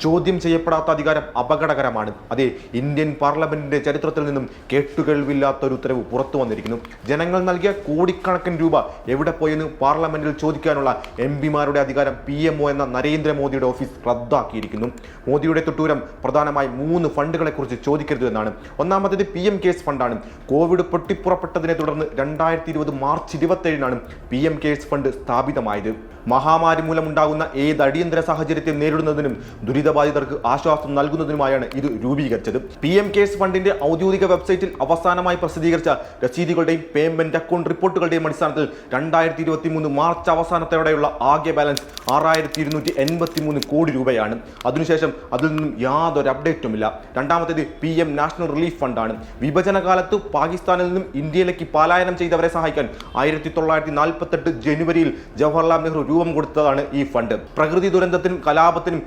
ചോദ്യം ചെയ്യപ്പെടാത്ത അധികാരം അപകടകരമാണ്. അതെ ഇന്ത്യൻ പാർലമെന്റിന്റെ ചരിത്രത്തിൽ നിന്നും കേട്ടുകേൾവില്ലാത്ത ഒരു ഉത്തരവ് പുറത്തു വന്നിരിക്കുന്നു. ജനങ്ങൾ നൽകിയ കോടിക്കണക്കിന് രൂപ എവിടെ പോയെന്ന് പാർലമെന്റിൽ ചോദിക്കാനുള്ള എം പിമാരുടെ അധികാരം പി എം ഒ എന്ന നരേന്ദ്രമോദിയുടെ ഓഫീസ് റദ്ദാക്കിയിരിക്കുന്നു. മോദിയുടെ തൊട്ടൂരം പ്രധാനമായി മൂന്ന് ഫണ്ടുകളെ കുറിച്ച് ചോദിക്കരുത് എന്നാണ്. ഒന്നാമത്തേത് പി എം കേസ് ഫണ്ടാണ്. കോവിഡ് പൊട്ടിപ്പുറപ്പെട്ടതിനെ തുടർന്ന് രണ്ടായിരത്തി ഇരുപത് മാർച്ച് ഇരുപത്തേഴിനാണ് പി എം കേസ് ഫണ്ട് സ്ഥാപിതമായത്. മഹാമാരി മൂലമുണ്ടാകുന്ന ഏത് അടിയന്തര സാഹചര്യത്തെ നേരിടുന്നതിനും ദുരിതബാധിതർക്ക് ആശ്വാസം നൽകുന്നതിനുമായാണ് ഇത് രൂപീകരിച്ചത്. പി എം കെയർസ് ഫണ്ടിന്റെ ഔദ്യോഗിക വെബ്സൈറ്റിൽ അവസാനമായി പ്രസിദ്ധീകരിച്ച രസീതുകളുടെയും പേയ്മെന്റ് അക്കൗണ്ട് റിപ്പോർട്ടുകളുടെയും അടിസ്ഥാനത്തിൽ രണ്ടായിരത്തി ഇരുപത്തി മൂന്ന് മാർച്ച് അവസാനത്തോടെയുള്ള ആകെ ബാലൻസ് ആറായിരത്തി ഇരുന്നൂറ്റി എൺപത്തി മൂന്ന് കോടി രൂപയാണ്. അതിനുശേഷം അതിൽ നിന്നും യാതൊരു അപ്ഡേറ്റുമില്ല. രണ്ടാമത്തേത് പി എം നാഷണൽ റിലീഫ് ഫണ്ടാണ്. വിഭജന കാലത്ത് പാകിസ്ഥാനിൽ നിന്നും ഇന്ത്യയിലേക്ക് പലായനം ചെയ്തവരെ സഹായിക്കാൻ ആയിരത്തി തൊള്ളായിരത്തി നാൽപ്പത്തെട്ട് ജനുവരിയിൽ ജവഹർലാൽ നെഹ്റു രൂപം കൊടുത്തതാണ് ഈ ഫണ്ട്. പ്രകൃതി ദുരന്തത്തിനും കലാപത്തിനും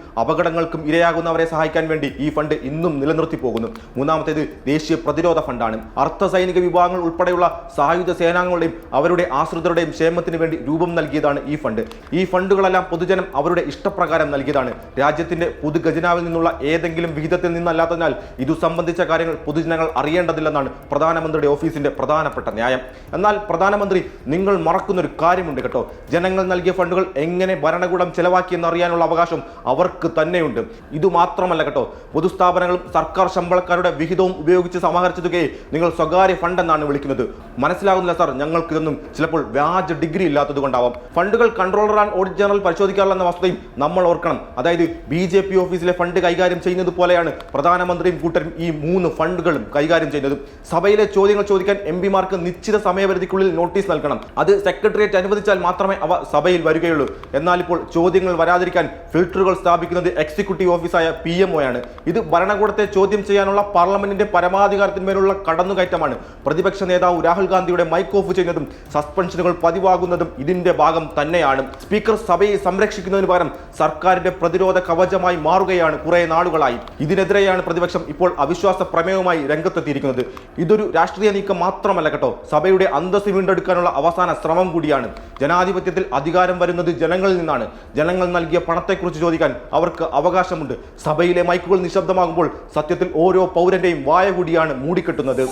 അപകടങ്ങൾക്കും ഇരയാകുന്നവരെ സഹായിക്കാൻ വേണ്ടി ഈ ഫണ്ട് ഇന്നും നിലനിർത്തി പോകുന്നു. മൂന്നാമത്തേത് ദേശീയ പ്രതിരോധ ഫണ്ടാണ്. അർദ്ധ സൈനിക വിഭാഗങ്ങൾ ഉൾപ്പെടെയുള്ള സായുധ സേനാംഗങ്ങളുടെയും അവരുടെ ആശ്രിതരുടെയും ക്ഷേമത്തിന് വേണ്ടി രൂപം നൽകിയതാണ് ഈ ഫണ്ട്. ഈ ഫണ്ടുകളെല്ലാം പൊതുജനം അവരുടെ ഇഷ്ടപ്രകാരം നൽകിയതാണ്. രാജ്യത്തിന്റെ പൊതു ഖജനാവിൽ നിന്നുള്ള ഏതെങ്കിലും വിഹിതത്തിൽ നിന്നല്ലാത്തതിനാൽ ഇതു സംബന്ധിച്ച കാര്യങ്ങൾ പൊതുജനങ്ങൾ അറിയേണ്ടതില്ലെന്നാണ് പ്രധാനമന്ത്രിയുടെ ഓഫീസിന്റെ പ്രധാനപ്പെട്ട ന്യായം. എന്നാൽ പ്രധാനമന്ത്രി നിങ്ങൾ മറക്കുന്ന ഒരു കാര്യമുണ്ട് കേട്ടോ. ജനങ്ങൾ നൽകിയ ഫണ്ടുകൾ എങ്ങനെ ഭരണകൂടം ചെലവാക്കിയെന്ന് അറിയാനുള്ള അവകാശം അവർക്ക് തന്നെയുണ്ട്. ഇത് മാത്രമല്ല കേട്ടോ. പൊതുസ്ഥാപനങ്ങളും സർക്കാർ ശമ്പളക്കാരുടെ വിഹിതവും ഉപയോഗിച്ച് സമാഹരിച്ച തുകയെ നിങ്ങൾ സ്വകാര്യ ഫണ്ട് എന്നാണ് വിളിക്കുന്നത്. മനസ്സിലാകുന്നില്ല സാർ ഞങ്ങൾക്ക് ഇതൊന്നും ചിലപ്പോൾ വ്യാജ ഡിഗ്രി ഇല്ലാത്തത് കൊണ്ടാവാം. ഫണ്ടുകൾ കൺട്രോളർ ആൻഡ് ഓഡിറ്റ് ജനറൽ പരിശോധിക്കാറുള്ള വസ്തുതയും നമ്മൾ ഓർക്കണം. അതായത് ബി ജെ പി ഓഫീസിലെ ഫണ്ട് കൈകാര്യം ചെയ്യുന്നത് പോലെയാണ് പ്രധാനമന്ത്രിയും കൂട്ടരും ഈ മൂന്ന് ഫണ്ടുകളും കൈകാര്യം ചെയ്യുന്നത്. സഭയിലെ ചോദ്യങ്ങൾ ചോദിക്കാൻ എം പിമാർക്ക് നിശ്ചിത സമയപരിധിക്കുള്ളിൽ നോട്ടീസ് നൽകണം. അത് സെക്രട്ടേറിയറ്റ് അനുവദിച്ചാൽ മാത്രമേ അവ സഭയിൽ വരികയുള്ളൂ. എന്നാൽ ഇപ്പോൾ ചോദ്യങ്ങൾ വരാതിരിക്കാൻ ഫിൽട്ടറുകൾ സ്ഥാപിക്കുന്നത് എക്സിക്യൂട്ടീവ് ഓഫീസായ പി എം ഒയാണ്. ഇത് ഭരണകൂടത്തെ ചോദ്യം ചെയ്യാനുള്ള പാർലമെന്റിന്റെ പരമാധികാരത്തിന്മേലുള്ള കടന്നുകയറ്റമാണ്. പ്രതിപക്ഷ നേതാവ് രാഹുൽ ഗാന്ധിയുടെ മൈക്ക് ഓഫ് ചെയ്യുന്നതും സസ്പെൻഷനുകൾ പതിവാകുന്നതും ഇതിന്റെ ഭാഗം തന്നെയാണ്. സ്പീക്കർ സഭയെ സംരക്ഷിക്കുന്നതിന് പകരം സർക്കാരിന്റെ പ്രതിരോധ കവചമായി മാറുകയാണ് കുറെ നാളുകളായി. ഇതിനെതിരെയാണ് പ്രതിപക്ഷം ഇപ്പോൾ അവിശ്വാസ പ്രമേയവുമായി രംഗത്തെത്തിയിരിക്കുന്നത്. ഇതൊരു രാഷ്ട്രീയ നീക്കം മാത്രമല്ല കേട്ടോ. സഭയുടെ അന്തസ് വീണ്ടെടുക്കാനുള്ള അവസാന ശ്രമം കൂടിയാണ്. ജനാധിപത്യത്തിൽ അധികാരം വരുന്നത് ജനങ്ങളിൽ നിന്നാണ്. ജനങ്ങൾ നൽകിയ പണത്തെക്കുറിച്ച് ചോദിക്കാൻ അവർക്ക് അവകാശമുണ്ട്. സഭയിലെ മൈക്കുകൾ നിശബ്ദമാകുമ്പോൾ സത്യത്തിൽ ഓരോ പൗരന്റെയും വായ കൂടിയാണ് മൂടിക്കെട്ടുന്നത്.